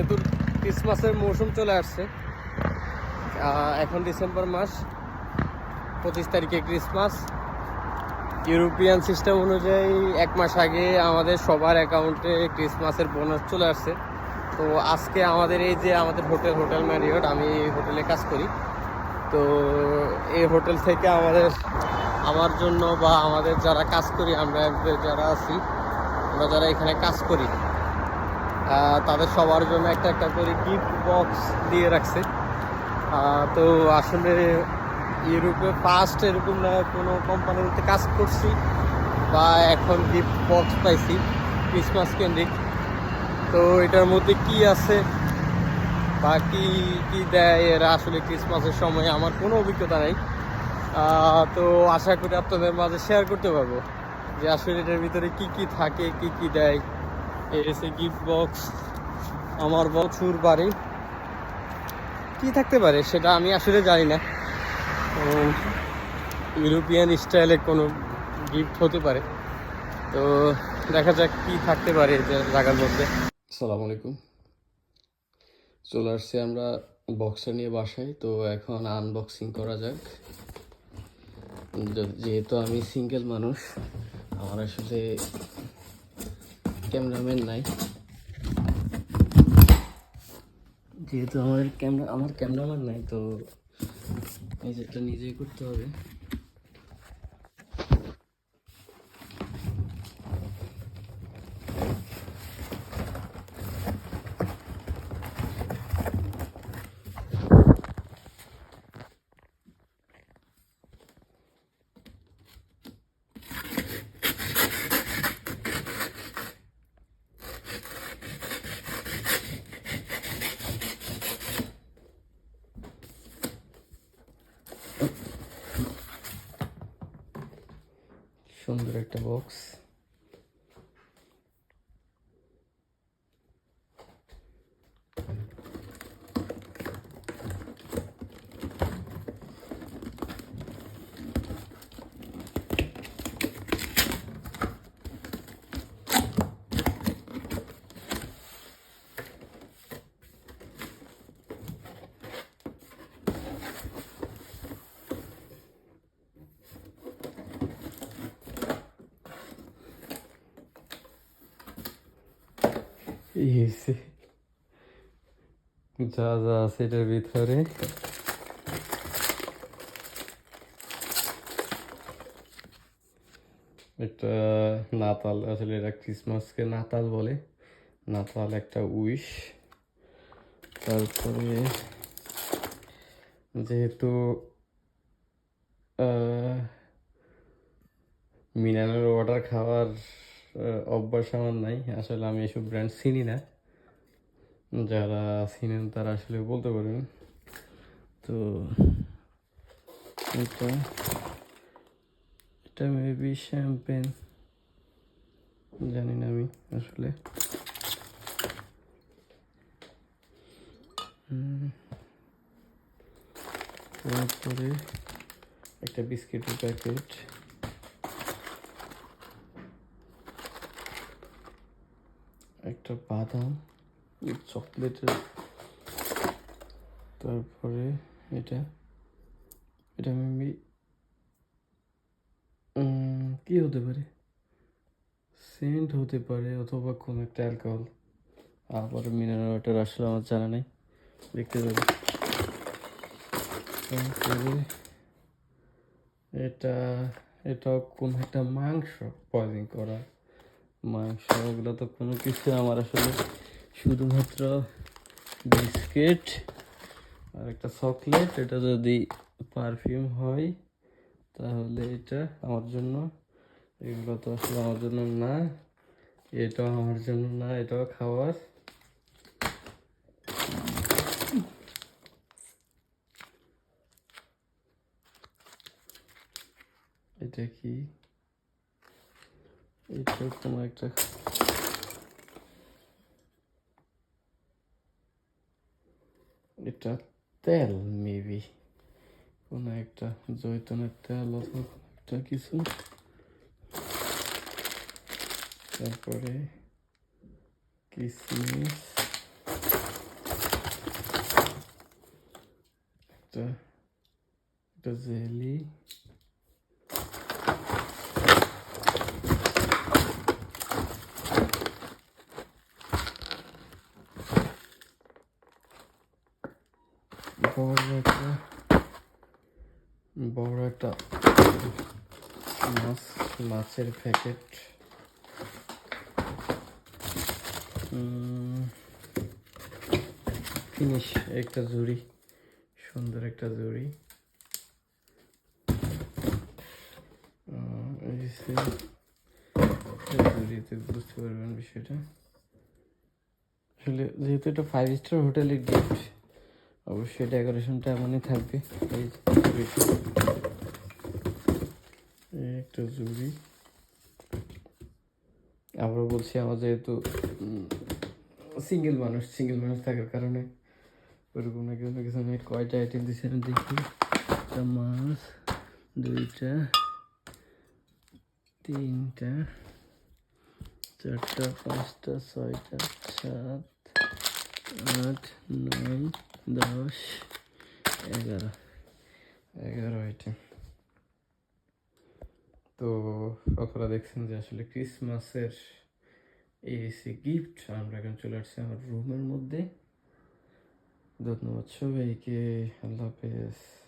যেহেতু ক্রিসমাসের মৌসুম চলে আসছে এখন ডিসেম্বর মাস, পঁচিশ তারিখে ক্রিসমাস। ইউরোপিয়ান সিস্টেম অনুযায়ী এক মাস আগে আমাদের সবার অ্যাকাউন্টে ক্রিসমাসের বোনাস চলে আসছে। তো আজকে আমাদের এই যে আমাদের হোটেল হোটেল ম্যারিয়ট আমি এই হোটেলে কাজ করি। তো এই হোটেল থেকে আমাদের, আমার জন্য বা আমাদের যারা কাজ করি, আমরা যারা আছি, আমরা যারা এখানে কাজ করি তাদের সবার জন্য একটা একটা করে গিফট বক্স দিয়ে রাখছে। তো আসলে ইউরোপে ফার্স্ট এরকম না, কোনো কোম্পানিতে কাজ করছি বা এখন গিফট বক্স পাইছি ক্রিসমাস কেন্দ্রিক তো এটার মধ্যে কি আছে বা কি, কী দেয় এরা আসলে ক্রিসমাসের সময় আমার কোনো অভিজ্ঞতা নেই। তো আশা করি আপনাদের মাঝে শেয়ার করতে পারব যে আসলে এটার ভিতরে কি কি থাকে, কি কি দেয়। এসে গিফট বক্স আমার বছর বাড়ি। কি থাকতে পারে সেটা আমি আসলে জানি না। ইউরোপিয়ান স্টাইলে কোনো গিফট হতে পারে। তো দেখা যাক কি থাকতে পারে জায়গার মধ্যে। আসসালামু আলাইকুম। চলে আসছি আমরা বক্সটা নিয়ে বাসায়। তো এখন আনবক্সিং করা যাক। যেহেতু আমি সিঙ্গেল মানুষ, আমার আসলে ক্যামেরাম্যান নাই যেহেতু আমার ক্যামেরা আমার ক্যামেরাম্যান নাই তো নিজেরটা নিজেই করতে হবে। সুন্দর একটা বক্স ইয়েছে যা যা আছে এটার ভিতরে। একটা নাতাল, আসলে এটা ক্রিসমাসকে নাতাল বলে। নাতাল একটা উইশ। তারপরে যেহেতু মিনারেল ওয়াটার খাওয়ার অভ্যাস আমার নাই। আসলে আমি এসব ব্র্যান্ড চিনি না। যারা চিনেন তারা আসলে বলতে পারবেন তো এটা মেবি শ্যাম্পেন জানি না আমি আসলে। তারপরে একটা বিস্কিটের প্যাকেট একটা বাদাম, চকলেটের। তারপরে এটা এটা মেবি কি হতে পারে? সেন্ট হতে পারে অথবা কোন একটা অ্যালকোহল। আবার মিনারেল ওয়াটার আসলে আমার জানা নেই। দেখতে তারপরে এটা এটা কোন একটা মাংস পয়জিং করা। মাংস ওগুলো তো কোনো কিছু আমার আসলে শুধুমাত্র বিস্কিট আর একটা চকলেট, এটা যদি পারফিউম হয়, তাহলে এটা আমার জন্য। এগুলো তো আসলে আমার জন্য না, এটাও আমার জন্য না, এটাও খাওয়ার। এটা কি? Ik ook gemaakt, toch? een tell tel maybe. Kon ik dat? Zou het tel een? Dan voor is বড় একটা মাছ, মাছের প্যাকেট ফিনিশ একটা জুড়ি সুন্দর একটা জুড়ি জুড়িতে বুঝতে পারবেন বিষয়টা। আসলে যেহেতু এটা ফাইভ স্টার হোটেলের গিফট অবশ্যই ডেকোরেশনটা এমনই থাকবে। এই। একটা জুড়ি। আবারও বলছি, আমার যেহেতু সিঙ্গেল মানুষ সিঙ্গেল মানুষ থাকার কারণে ওরকম কিছু না কিছু নেই। কয়টা আইটেম দিচ্ছে আমি দেখি। একটা মাছ, দুইটা, তিনটা, চারটা, পাঁচটা, ছয়টা, সাত, আট, নয় দশ, এগারো। এগারো আইটেম তো আপনারা দেখছেন যে আসলে ক্রিসমাসের এসি গিফট আমরা এখন চলে আসছি আমার রুমের মধ্যে। ধন্যবাদ সবাইকে। আল্লাহ হাফেজ।